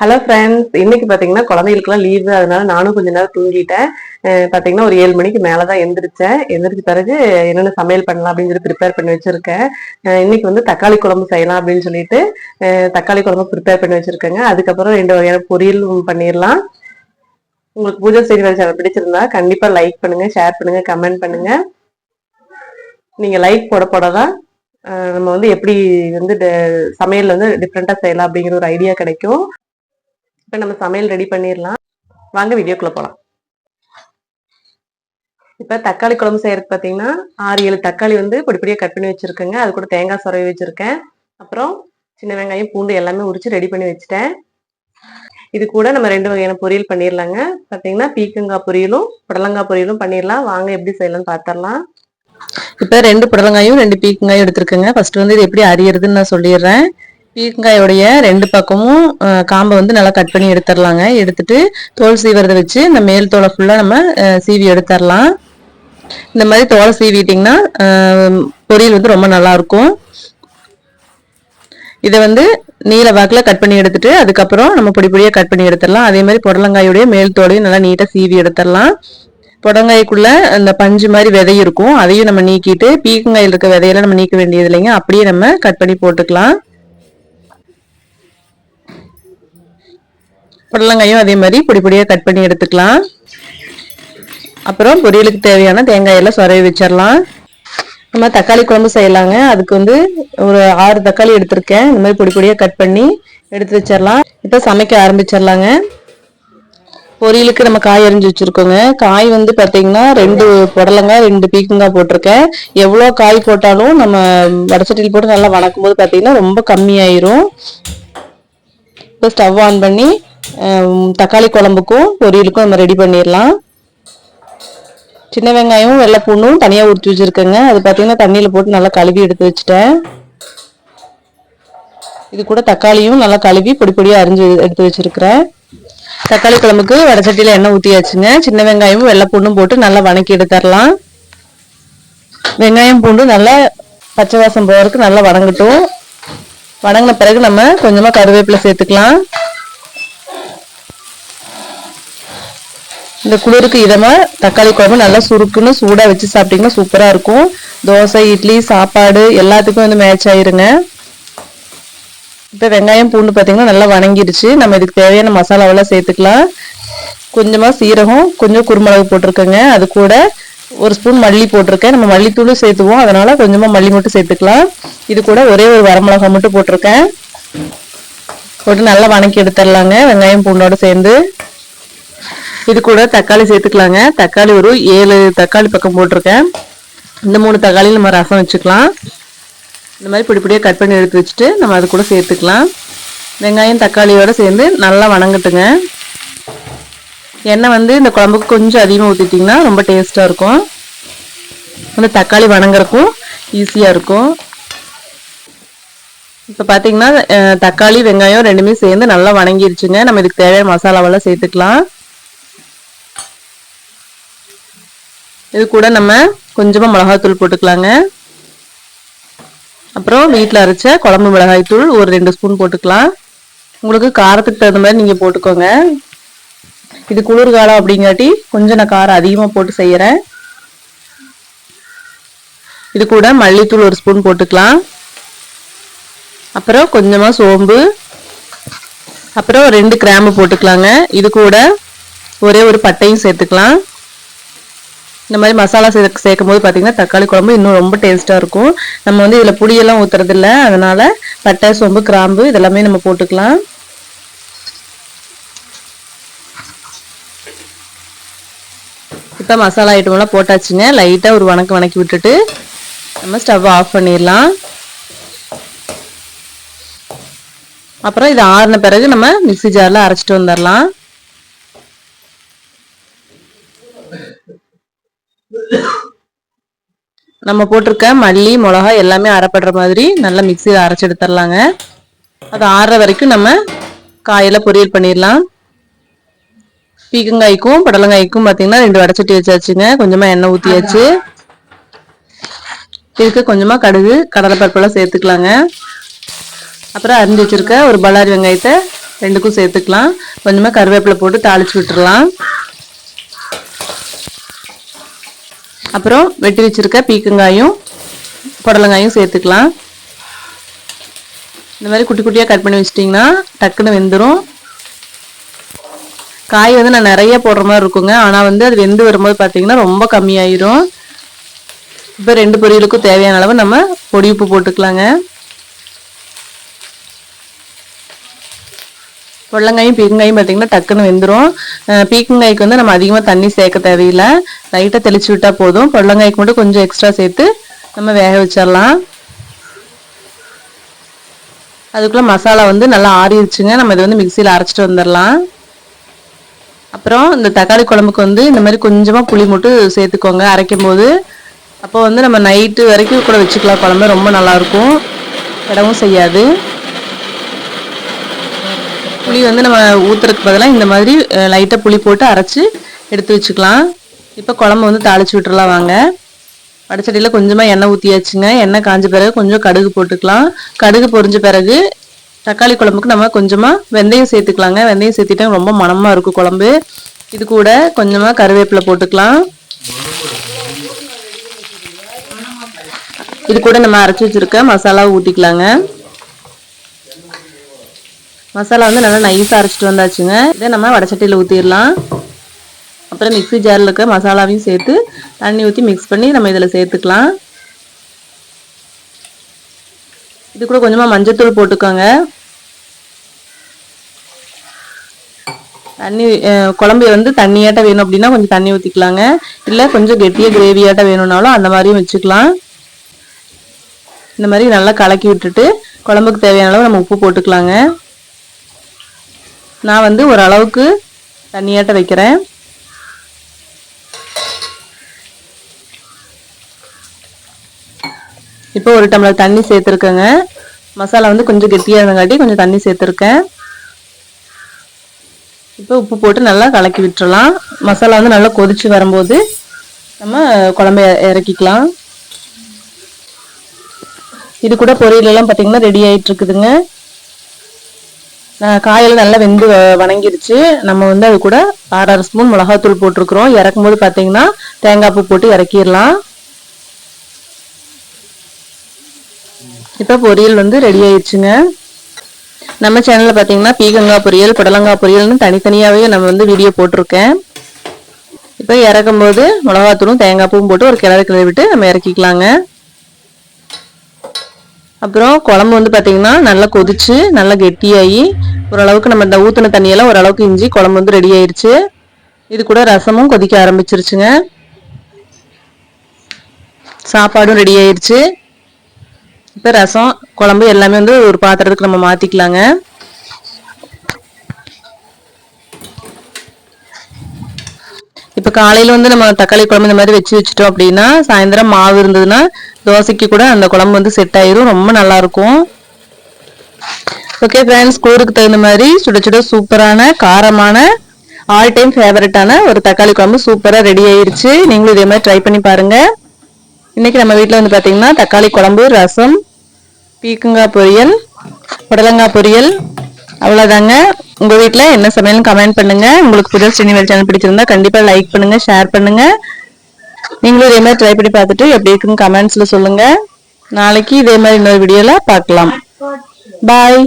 Hello friends இன்னைக்கு பார்த்தீங்கன்னா குழந்தைகளுக்குலாம் leave அதனால நானும் கொஞ்ச நேரம் தூங்கிட்டேன். பார்த்தீங்கன்னா ஒரு ஏழு மணிக்கு மேலே தான் எந்திரிச்சேன். எந்திரிச்ச பிறகு என்னென்ன சமையல் பண்ணலாம் அப்படின்னு சொல்லி ப்ரிப்பேர் பண்ணி வச்சுருக்கேன். இன்றைக்கி இன்னைக்கு வந்து தக்காளி குழம்பு செய்யலாம் அப்படின்னு சொல்லிட்டு தக்காளி குழம்பு ப்ரிப்பேர் பண்ணி வச்சுருக்கேங்க. அதுக்கப்புறம் ரெண்டு வகையான பொரியல் பண்ணிடலாம். உங்களுக்கு பூஜை செய்தி சேனல் பிடிச்சிருந்தா கண்டிப்பாக லைக் பண்ணுங்கள் ஷேர் பண்ணுங்கள் கமெண்ட் பண்ணுங்கள் நீங்கள் லைக் போட போட தான் நம்ம வந்து எப்படி வந்து சமையல் வந்து டிஃப்ரெண்ட்டாக செய்யலாம் அப்படிங்கிற ஒரு ஐடியா கிடைக்கும். இப்போ நம்ம சமையல் ரெடி பண்ணிடலாம் வாங்க வீடியோக்குள்ளே போகலாம் இப்போ தக்காளி குழம்பு செய்யறதுக்கு பார்த்தீங்கன்னா ஆறு ஏழு தக்காளி வந்து பொடிப்படியாக கட் பண்ணி வச்சுருக்கேங்க. அது கூட தேங்காய் சுரவி வச்சுருக்கேன். அப்புறம் சின்ன வெங்காயம் பூண்டு எல்லாமே உரித்து ரெடி பண்ணி வச்சுட்டேன். இது கூட நம்ம ரெண்டு வகையான பொரியல் பண்ணிடலாங்க பார்த்தீங்கன்னா பீக்கங்காய் பொரியலும் புடலங்காய் பொரியலும் பண்ணிடலாம் வாங்க எப்படி செய்யலாம்னு பார்த்துடலாம் இப்போ ரெண்டு புடலங்காயும் ரெண்டு பீக்கங்காயும் எடுத்துருக்கேங்க. ஃபர்ஸ்ட் வந்து இது எப்படி அறியறதுன்னு நான் சொல்லிடுறேன். பீக்கங்காயோடைய ரெண்டு பக்கமும் காம்பை வந்து நல்லா கட் பண்ணி எடுத்துடலாங்க எடுத்துட்டு தோல் சீவரதை வச்சு இந்த மேல் தோலை ஃபுல்லாக நம்ம சீவி எடுத்துடலாம் இந்த மாதிரி தோலை சீவிட்டிங்கன்னா பொரியல் வந்து ரொம்ப நல்லா இருக்கும் இதை வந்து நீல வாக்கில் கட் பண்ணி எடுத்துட்டு அதுக்கப்புறம் நம்ம பொடி பொடியாக கட் பண்ணி எடுத்துடலாம் அதே மாதிரி புடலங்காயோடைய மேல் தோலையும் நல்லா நீட்டாக சீவி எடுத்துடலாம் புடங்காய்க்குள்ள அந்த பஞ்சு மாதிரி விதை இருக்கும். அதையும் நம்ம நீக்கிட்டு பீக்கங்காயில் இருக்க விதையெல்லாம் நம்ம நீக்க வேண்டியது இல்லைங்க. அப்படியே நம்ம கட் பண்ணி போட்டுக்கலாம். புடலங்காயும் அதே மாதிரி பொடி பொடியாக கட் பண்ணி எடுத்துக்கலாம். அப்புறம் பொரியலுக்கு தேவையான தேங்காயெல்லாம் சொரவி வச்சிடலாம் நம்ம தக்காளி குழம்பு செய்யலாங்க. அதுக்கு வந்து ஒரு ஆறு தக்காளி எடுத்திருக்கேன். இந்த மாதிரி பொடி பொடியாக கட் பண்ணி எடுத்து வச்சிடலாம் இப்போ சமைக்க ஆரம்பிச்சிடலாங்க பொரியலுக்கு நம்ம காய் அரிஞ்சு வச்சுருக்கோங்க. காய் வந்து பார்த்தீங்கன்னா ரெண்டு புடலங்காய் ரெண்டு பீக்கங்காய் போட்டிருக்கேன். எவ்வளோ காய் போட்டாலும் நம்ம வடச்சட்டியில் போட்டு நல்லா வணக்கும் போது பார்த்தீங்கன்னா ரொம்ப கம்மியாயிரும். இப்போ ஸ்டவ் ஆன் பண்ணி தக்காளி குழம்புக்கும் பொரியலுக்கும் நம்ம ரெடி பண்ணிடலாம். சின்ன வெங்காயமும் வெள்ளை தனியாக உரிச்சு வச்சுருக்கேங்க. அது பார்த்தீங்கன்னா தண்ணியில் போட்டு நல்லா கழுவி எடுத்து வச்சுட்டேன். இது கூட தக்காளியும் நல்லா கழுவி பொடி பொடியாக அரிஞ்சு எடுத்து வச்சுருக்கிறேன். தக்காளி குழம்புக்கு வடச்சட்டியில் எண்ணெய் ஊற்றியாச்சுங்க சின்ன வெங்காயமும் வெள்ளை போட்டு நல்லா வணக்கி எடுத்துடலாம். வெங்காயம் பூண்டு நல்லா பச்சை வாசம் போகிறதுக்கு நல்லா வணங்கட்டும். வணங்கின பிறகு நம்ம கொஞ்சமாக கருவேப்பிலை சேர்த்துக்கலாம். இந்த குளிருக்கு இதமாக தக்காளி குழம்பு நல்லா சுருக்குன்னு சூடாக வச்சு சாப்பிட்டீங்கன்னா சூப்பராக இருக்கும். தோசை இட்லி சாப்பாடு எல்லாத்துக்கும் வந்து மேட்ச் ஆயிருங்க. இப்போ வெங்காயம் பூண்டு பார்த்தீங்கன்னா நல்லா வணங்கிடுச்சு. நம்ம இதுக்கு தேவையான மசாலாவெல்லாம் சேர்த்துக்கலாம். கொஞ்சமாக சீரகம் கொஞ்சம் குருமிளகு போட்டிருக்கேங்க. அது கூட ஒரு ஸ்பூன் மல்லி போட்டிருக்கேன். நம்ம மல்லித்தூளும் சேர்த்துவோம். அதனால் கொஞ்சமாக மல்லி மட்டும் சேர்த்துக்கலாம். இது கூட ஒரே ஒரு வரமிளகா மட்டும் போட்டிருக்கேன். போட்டு நல்லா வணக்கி எடுத்துடலாங்க. வெங்காயம் பூண்டோடு சேர்ந்து. இது கூட தக்காளி சேர்த்துக்கலாங்க. தக்காளி ஒரு ஏழு தக்காளி பக்கம் போட்டிருக்கேன். இந்த மூணு தக்காளி நம்ம ரசம் வச்சுக்கலாம். இந்த மாதிரி பிடிப்படியாக கட் பண்ணி எடுத்து வச்சுட்டு நம்ம அது கூட சேர்த்துக்கலாம். வெங்காயம் தக்காளியோடு சேர்ந்து நல்லா வணங்கட்டுங்க. எண்ணெய் வந்து இந்த குழம்புக்கு கொஞ்சம் அதிகமாக ஊற்றிட்டிங்கன்னா ரொம்ப டேஸ்ட்டாக இருக்கும். அந்த தக்காளி வணங்குறக்கும் ஈஸியாக இருக்கும். இப்போ பார்த்தீங்கன்னா தக்காளி வெங்காயம் ரெண்டுமே சேர்ந்து நல்லா வணங்கிருச்சுங்க. நம்ம இதுக்கு தேவையான மசாலாவெல்லாம் சேர்த்துக்கலாம். இது கூட நம்ம கொஞ்சமாக மிளகாத்தூள் போட்டுக்கலாங்க. அப்புறம் வீட்டில் அரைச்ச குழம்பு மிளகாய் தூள் ஒரு ரெண்டு ஸ்பூன் போட்டுக்கலாம். உங்களுக்கு காரத்துக்கு தகுந்த மாதிரி நீங்கள் போட்டுக்கோங்க. இது குளிர்காலம் அப்படிங்காட்டி கொஞ்சம் நான் காரம் அதிகமாக போட்டு செய்கிறேன் இது கூட மல்லித்தூள் ஒரு ஸ்பூன் போட்டுக்கலாம். அப்புறம் கொஞ்சமாக சோம்பு. அப்புறம் ரெண்டு கிராம்பு போட்டுக்கலாங்க. இது கூட ஒரே ஒரு பட்டையும் சேர்த்துக்கலாம். இந்த மாதிரி மசாலா சேர்க்க சேர்க்கும் போது பார்த்தீங்கன்னா தக்காளி குழம்பு இன்னும் ரொம்ப டேஸ்ட்டாக இருக்கும். நம்ம வந்து இதில் புளியெல்லாம் ஊற்றுறதில்ல அதனால் பட்டை சோம்பு கிராம்பு இதெல்லாமே நம்ம போட்டுக்கலாம். இப்போ மசாலா ஐட்டமெல்லாம் போட்டாச்சுங்க. லைட்டாக ஒரு வணக்கம் வணக்கி விட்டுட்டு நம்ம ஸ்டவ் ஆஃப் பண்ணிடலாம். அப்புறம் இது ஆறின பிறகு நம்ம மிக்சி ஜாரில் அரைச்சிட்டு வந்துடலாம். நம்ம போட்டிருக்க மல்லி மிளகா எல்லாமே அரைப்படுற மாதிரி நல்லா மிக்சியில் அரைச்சி எடுத்துடலாங்க. அது ஆறுற வரைக்கும் நம்ம காயெல்லாம் பொரியல் பண்ணிடலாம். பீக்கங்காய்க்கும் புடலங்காய்க்கும் பார்த்தீங்கன்னா ரெண்டு வடச்சட்டி வச்சாச்சுங்க. கொஞ்சமாக எண்ணெய் ஊற்றியாச்சு இதுக்கு கொஞ்சமாக கடுகு கடலைப்பருப்பெல்லாம் சேர்த்துக்கலாங்க. அப்புறம் அரிஞ்சு வச்சுருக்க ஒரு பல்லாரி வெங்காயத்தை ரெண்டுக்கும் சேர்த்துக்கலாம். கொஞ்சமாக கருவேப்பிலை போட்டு தாளிச்சு விட்டுடலாம். அப்புறம் வெட்டி வச்சிருக்க பீக்கங்காயும் புடலங்காயும் சேர்த்துக்கலாம். இந்த மாதிரி குட்டி குட்டியாக கட் பண்ணி வச்சிட்டிங்கன்னா டக்குன்னு வெந்துடும் காய் வந்து நான் நிறைய போடுற மாதிரி இருக்குங்க. ஆனால் வந்து அது வெந்து வரும்போது பார்த்தீங்கன்னா ரொம்ப கம்மியாயிரும். இப்போ ரெண்டு பொரியலுக்கும் தேவையான அளவு நம்ம பொடி உப்பு போட்டுக்கலாங்க. புடலங்காயும் பீக்கங்காயும் பார்த்தீங்கன்னா டக்குன்னு வெந்துடும் பீக்கங்காய்க்கு வந்து நம்ம அதிகமாக தண்ணி சேர்க்க தேவையில்லை. லைட்டாக தெளிச்சு விட்டால் போதும். புடலங்காய்க்கு மட்டும் கொஞ்சம் எக்ஸ்ட்ரா சேர்த்து நம்ம வேக வச்சிடலாம் அதுக்குள்ளே மசாலா வந்து நல்லா ஆறிடுச்சுங்க நம்ம இதை வந்து மிக்சியில் அரைச்சிட்டு வந்துடலாம் அப்புறம் இந்த தக்காளி குழம்புக்கு வந்து இந்த மாதிரி கொஞ்சமாக புளி மட்டும் சேர்த்துக்கோங்க. அரைக்கும் போது அப்போ வந்து நம்ம நைட்டு வரைக்கும் கூட வச்சுக்கலாம். குழம்பு ரொம்ப நல்லாயிருக்கும் இடமும் செய்யாது. புளி வந்து நம்ம ஊற்றுறதுக்கு பதிலாக இந்த மாதிரி லைட்டாக புளி போட்டு அரைச்சி எடுத்து வச்சுக்கலாம். இப்போ குழம்பு வந்து தாளிச்சு விட்டுறலாம் வாங்க. வடச்சட்டியில் கொஞ்சமாக எண்ணெய் ஊற்றியாச்சுங்க எண்ணெய் காஞ்ச பிறகு கொஞ்சம் கடுகு போட்டுக்கலாம். கடுகு பொரிஞ்ச பிறகு தக்காளி குழம்புக்கு நம்ம கொஞ்சமாக வெந்தயம் சேர்த்துக்கலாங்க. வெந்தயம் சேர்த்துட்டா ரொம்ப மணமாக இருக்கும் குழம்பு. இது கூட கொஞ்சமாக கருவேப்பிலை போட்டுக்கலாம். இது கூட நம்ம அரைச்சி வச்சுருக்க மசாலாவை ஊற்றிக்கலாங்க மசாலா வந்து நல்லா நைஸாக அரைச்சிட்டு வந்தாச்சுங்க. இதை நம்ம வடச்சட்டியில் ஊற்றிடலாம் அப்புறம் மிக்ஸி ஜாரில் இருக்க மசாலாவையும் சேர்த்து தண்ணி ஊற்றி மிக்ஸ் பண்ணி நம்ம இதில் சேர்த்துக்கலாம். இது கூட கொஞ்சமாக மஞ்சத்தூள் போட்டுக்கோங்க. தண்ணி குழம்பு வந்து தண்ணியாட்ட வேணும் அப்படின்னா கொஞ்சம் தண்ணி ஊற்றிக்கலாங்க இல்லை கொஞ்சம் கெட்டியாக கிரேவியாட்ட வேணும்னாலும் அந்த மாதிரியும் வச்சுக்கலாம். இந்த மாதிரி நல்லா கலக்கி விட்டுட்டு குழம்புக்கு தேவையான அளவு நம்ம உப்பு போட்டுக்கலாங்க. நான் வந்து ஒரு அளவுக்கு தண்ணியாட்ட வைக்கிறேன். இப்போ ஒரு டம்ளர் தண்ணி சேர்த்துருக்கேங்க. மசாலா வந்து கொஞ்சம் கெட்டியாக இருந்தங்காட்டி கொஞ்சம் தண்ணி சேர்த்துருக்கேன். இப்போ உப்பு போட்டு நல்லா கலக்கி விட்டுறலாம். மசாலா வந்து நல்லா கொதிச்சு வரும்போது நம்ம குழம்பு இறக்கிக்கலாம். இது கூட பொரியல் எல்லாம் பார்த்தீங்கன்னா ரெடி ஆகிட்டு இருக்குதுங்க. காயில் நல்லா வெந்து வ- வணங்கிருச்சு. நம்ம வந்து அது கூட ஆறு ஸ்பூன் மிளகாத்தூள் போட்டிருக்கிறோம். இறக்கும் போது பார்த்தீங்கன்னா தேங்காய் பூ போட்டு இறக்கிடலாம். இப்போ பொரியல் வந்து ரெடி ஆயிடுச்சுங்க நம்ம சேனலில் பார்த்தீங்கன்னா பீகங்காய் பொரியல் புடலங்காய் பொரியல்னு தனித்தனியாகவே நம்ம வந்து வீடியோ போட்டிருக்கேன். இப்போ இறக்கும்போது மிளகாத்தூளும் தேங்காய் பூவும் போட்டு ஒரு கிளறு கிளறி விட்டு நம்ம இறக்கிக்கலாங்க. அப்புறம் குழம்பு வந்து பார்த்தீங்கன்னா நல்லா கொதிச்சு நல்லா கெட்டியாகி ஓரளவுக்கு நம்ம இந்த ஊற்றின தண்ணியெல்லாம் ஓரளவுக்கு இஞ்சி குழம்பு வந்து ரெடி ஆயிடுச்சு இது கூட ரசமும் கொதிக்க ஆரம்பிச்சிருச்சுங்க. சாப்பாடும் ரெடி ஆயிடுச்சு இப்போ ரசம் குழம்பு எல்லாமே வந்து ஒரு பாத்திரத்துக்கு நம்ம மாற்றிக்கலாங்க காலையில் வந்து நம்ம தக்காளி குழம்பு இந்த மாதிரி வச்சு வச்சுட்டோம் அப்படின்னா சாயந்தரம் மாவு இருந்ததுன்னா தோசைக்கு கூட அந்த குழம்பு வந்து செட் ஆயிரும். ரொம்ப நல்லா இருக்கும். ஓகே ஃப்ரெண்ட்ஸ் கூருக்கு தகுந்த மாதிரி சுட சுட சூப்பரான காரமான ஆல் டைம் ஃபேவரட்டான ஒரு தக்காளி குழம்பு சூப்பராக ரெடி ஆயிருச்சு. நீங்களும் இதே மாதிரி ட்ரை பண்ணி பாருங்கள் இன்றைக்கி நம்ம வீட்டில் வந்து பார்த்தீங்கன்னா தக்காளி குழம்பு ரசம் பீக்கங்காய் பொரியல் புடலங்காய் பொரியல் அவ்வளோதாங்க உங்கள் வீட்டில் என்ன சமையலும் கமெண்ட் பண்ணுங்கள் உங்களுக்கு புதிய ஸ்ரீனிவேல் சேனல் பிடிச்சிருந்தா கண்டிப்பாக லைக் பண்ணுங்கள் ஷேர் பண்ணுங்கள் நீங்களும் இதே மாதிரி ட்ரை பண்ணி பார்த்துட்டு எப்படி இருக்குன்னு கமெண்ட்ஸில் சொல்லுங்கள் நாளைக்கு இதே மாதிரி இன்னொரு வீடியோவில் பார்க்கலாம். பாய்